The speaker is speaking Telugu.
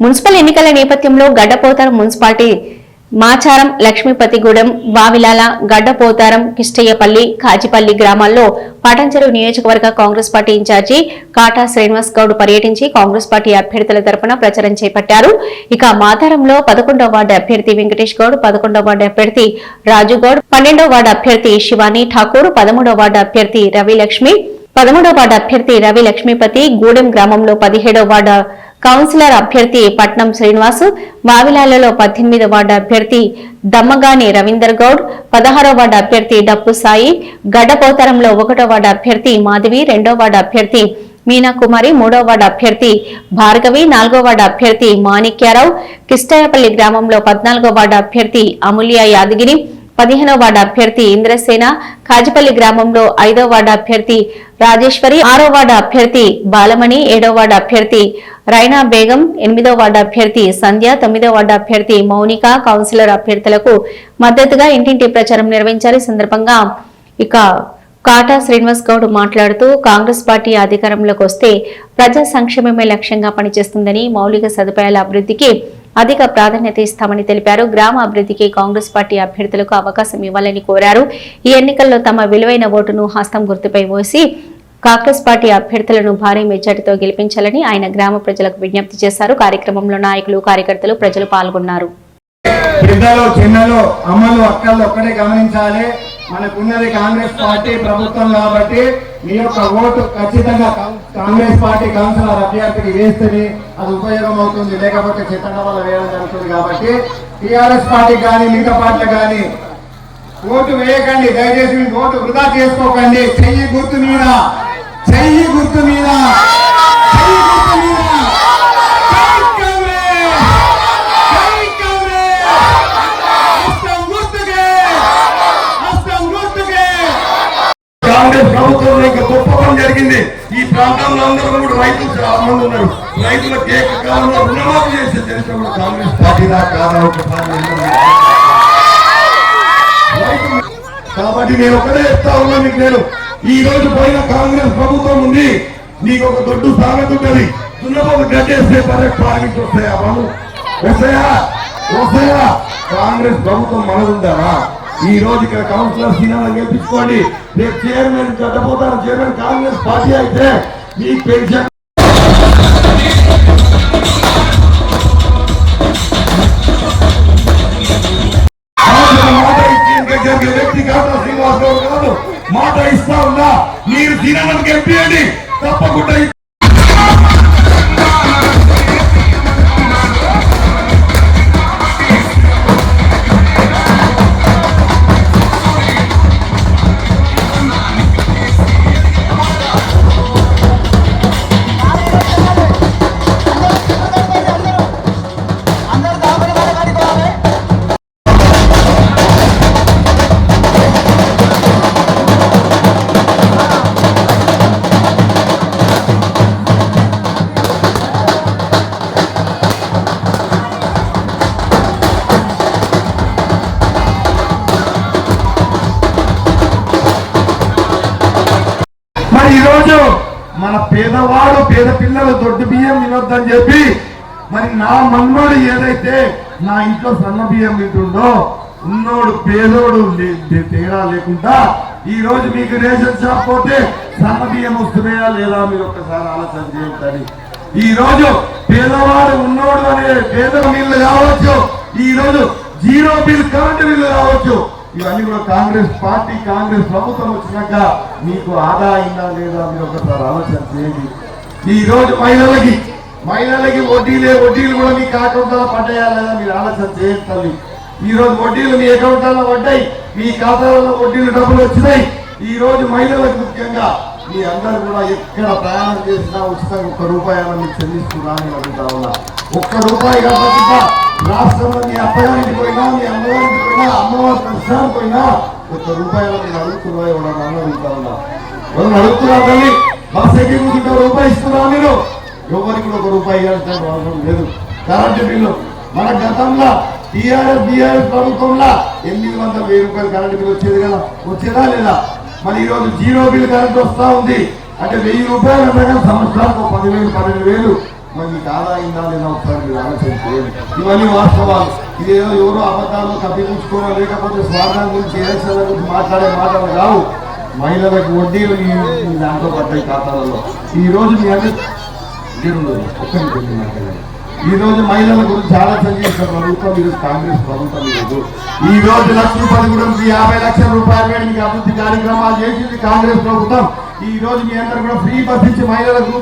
మున్సిపల్ ఎన్నికల నేపథ్యంలో గడ్డపోతారం మున్సిపాలిటీ మాచారం లక్ష్మీపతిగూడెం బావిలాల గడ్డపోతారం కిష్టయ్యపల్లి కాజిపల్లి గ్రామాల్లో పటంచెరు నియోజకవర్గ కాంగ్రెస్ పార్టీ ఇన్ఛార్జి కాటా శ్రీనివాస్ గౌడ్ పర్యటించి కాంగ్రెస్ పార్టీ అభ్యర్థుల తరపున ప్రచారం చేపట్టారు. ఇక మాధారంలో పదకొండవ వార్డు అభ్యర్థి వెంకటేష్ గౌడ్ పదకొండవ వార్డు అభ్యర్థి రాజు గౌడ్ పన్నెండవ వార్డు అభ్యర్థి శివాని ఠాకూర్ పదమూడవ వార్డు అభ్యర్థి రవిలక్ష్మి పదమూడవ వార్డు అభ్యర్థి రవి లక్ష్మీపతి గూడెం గ్రామంలో పదిహేడవ వార్డు కౌన్సిలర్ అభ్యర్థి పట్నం శ్రీనివాస్ మావిలాలలో పద్దెనిమిది వార్డు అభ్యర్థి దమ్మగాని రవీందర్ గౌడ్ పదహారో వార్డు అభ్యర్థి డప్పు సాయి గడ్డపోతరంలో ఒకటో వార్డు అభ్యర్థి మాధవి రెండో వార్డు అభ్యర్థి మీనాకుమారి మూడో వార్డు అభ్యర్థి భార్గవి నాలుగో వార్డు అభ్యర్థి మాణిక్యారావు కిష్టాయపల్లి గ్రామంలో పద్నాలుగో వార్డు అభ్యర్థి అమూల్య యాదగిరి పదిహేనో వార్డు అభ్యర్థి ఇంద్రసేన కాజిపల్లి గ్రామంలో ఐదో వార్డు అభ్యర్థి రాజేశ్వరి ఆరో వార్డు అభ్యర్థి బాలమణి ఏడో వార్డు అభ్యర్థి రైనా బేగం ఎనిమిదో వార్డు అభ్యర్థి సంధ్య తొమ్మిదో వార్డు అభ్యర్థి మౌనిక కౌన్సిలర్ అభ్యర్థులకు మద్దతుగా ఇంటింటి ప్రచారం నిర్వహించారు. సందర్భంగా ఇక కాటా శ్రీనివాస్ గౌడ్ మాట్లాడుతూ కాంగ్రెస్ పార్టీ అధికారంలోకి వస్తే ప్రజా సంక్షేమమే లక్ష్యంగా పనిచేస్తుందని మౌలిక సదుపాయాల అభివృద్ధికి అధిక ప్రాధాన్యత ఇస్తామని తెలిపారు. గ్రామ అభివృద్ధికి కాంగ్రెస్ పార్టీ అభ్యర్థులకు అవకాశం ఇవ్వాలని కోరారు. ఈ ఎన్నికల్లో తమ విలువైన ఓటును హస్తం గుర్తుపై మోసి కాంగ్రెస్ పార్టీ అభ్యర్థులను భారీ మెజార్టీతో గెలిపించాలని ఆయన గ్రామ ప్రజలకు విజ్ఞప్తి చేశారు. కార్యక్రమంలో నాయకులు కార్యకర్తలు ప్రజలు పాల్గొన్నారు. పెద్దలు చిన్నలు అమ్మలు అక్కలు ఒక్కటే గమనించాలి. మనకున్నది కాంగ్రెస్ పార్టీ ప్రభుత్వం కాబట్టి మీ యొక్క ఓటు ఖచ్చితంగా కాంగ్రెస్ పార్టీ కౌన్సిలర్ అభ్యర్థికి వేస్తేనే అది ఉపయోగం అవుతుంది. లేకపోతే చిత్తడం వల్ల వేయడం జరుగుతుంది కాబట్టి టిఆర్ఎస్ పార్టీ కానీ మిగతా పార్టీలు కానీ ఓటు వేయకండి. దయచేసి మీ ఓటు వృధా చేసుకోకండి. చెయ్యి గుర్తు మీద. చెయ్యి గుర్తు మీద. చెయ్యి ప్రాంతంలో అందరూ కూడా రైతులు చాలా మంది ఉన్నారు. రైతులకు ఏకకాలంలో రుణమాఫీ చేసే చరిత్ర కూడా కాంగ్రెస్ పార్టీదా కాదా ఒకసారి కాబట్టి నేను ఒకటే చెప్తా ఉన్నా మీకు నేను. ఈ రోజు పోయిన కాంగ్రెస్ ప్రభుత్వం ఉంది. నీకు ఒక దొడ్డు సామెత ఉంటుంది దున్నపోతు గడ్డేస్తే పరే పాలించి వస్తాయా బాబు? వస్తాయా? వస్తాయా? కాంగ్రెస్ ప్రభుత్వం మనదుందారా ఈ రోజు ఇక్కడ కౌన్సిలర్ సీనాలను గెలిపించుకోండి. రేపు చైర్మన్ గడ్డపోతారు చైర్మన్ కాంగ్రెస్ పార్టీ అయితే మీ పెన్షన్. మాట ఇచ్చి వ్యక్తి కాదు శ్రీనివాస్ కాదు. మాట ఇస్తా ఉన్నా. మీరు సీనాలను గెలిపియండి. తప్పకుండా రోజు మన పేదవాడు పేద పిల్లలు దొడ్డు బియ్యం తినొద్దని చెప్పి మరి నా మన్నోడు ఏదైతే నా ఇంట్లో సన్న బియ్యం తింటుండో ఉన్నోడు పేదోడు తేడా లేకుండా ఈ రోజు మీకు రేషన్ షాప్ పోతే సన్న బియ్యం వస్తున్నాయా లేదా మీరు ఒక్కసారి ఆలోచన చేయండి ఈ రోజు పేదవాడు ఉన్నోడు అనే పేద బిల్లు కావచ్చు ఈ రోజు జీరో బిల్ కరెంట్ బిల్లు కావచ్చు ఇవన్నీ కూడా కాంగ్రెస్ పార్టీ కాంగ్రెస్ ప్రభుత్వం వచ్చినాక మీకు ఆదా అయిందా లేదా మీరు ఒకసారి ఆలోచన చేయండి. ఈ రోజు మహిళలకి మహిళలకి వడ్డీలే వడ్డీలు కూడా మీ అకౌంట్లో పడ్డాయా లేదా మీరు ఆలోచన చేయండి తల్లి. ఈ రోజు వడ్డీలు మీ అకౌంట్లో పడ్డాయి మీ ఖాతాలలో వడ్డీలు డబ్బులు వచ్చినాయి. ఈ రోజు మహిళలకు ముఖ్యంగా మీ అందరూ కూడా ఎక్కడ ప్రయాణం చేసినా ఉచితంగా ఒక్క రూపాయి మీకు చెల్లిస్తున్నారని అడుగుతా ఉన్నా. ఒక్క రూపాయి కాకుండా రాష్ట్రంలో మీ అత్తగారికి పోయినా మీ అమ్మగారికి పోయినా అమ్మవారి దర్శనానికి పోయినా ఒక్క రూపాయి మీరు అడుగుతున్నా ఇవ్వడం అడుగుతా ఉన్నా. ఎవరు అడుగుతున్నా తల్లి బస్ ఎక్కి రూపాయి ఇస్తున్నా మీరు ఎవరికి ఒక రూపాయి ఇవ్వాల్సిన అవసరం లేదు. Current bill. మన గతంలో టీఆర్ఎస్ బీఆర్ఎస్ ప్రభుత్వంలో ఎనిమిది వందల వెయ్యి రూపాయలు కరెంటు బిల్లు వచ్చేది కదా? వచ్చేదా లేదా? మరి ఈరోజు జీరో బిల్ కరెంట్ వస్తూ ఉంది. అంటే వెయ్యి రూపాయలు అనగా సంవత్సరానికి ఒక పదివేలు పన్నెండు వేలు మరి మీకు ఆదాయిందా లేదా ఒకసారి మీరు ఆలోచన ఇవన్నీ వాస్తవాలు. ఇదేదో ఎవరో అబద్ధాలు తప్పించుకోవడం లేకపోతే స్వార్థం గురించి ఎలక్షన్ల గురించి మాట్లాడే మాటలు కావు. మహిళలకు వడ్డీలు మీ దాంట్లో పడ్డాయి ఖాతాలలో. ఈ రోజు మీ అందరి ఒక్కరికి మాట్లాడారు నిమిషం ఈ రోజు మహిళల గురించి ఆలోచన చేసిన ప్రభుత్వం ఈరోజు కాంగ్రెస్ ప్రభుత్వం లేదు ఈ రోజు లక్ష్మీపతి గురించి యాభై లక్షల రూపాయలు పెట్టి మీకు అభివృద్ధి కార్యక్రమాలు చేసింది కాంగ్రెస్ ప్రభుత్వం. ఈ రోజు మీ అందరూ కూడా ఫ్రీ బస్ ఇచ్చి మహిళలకు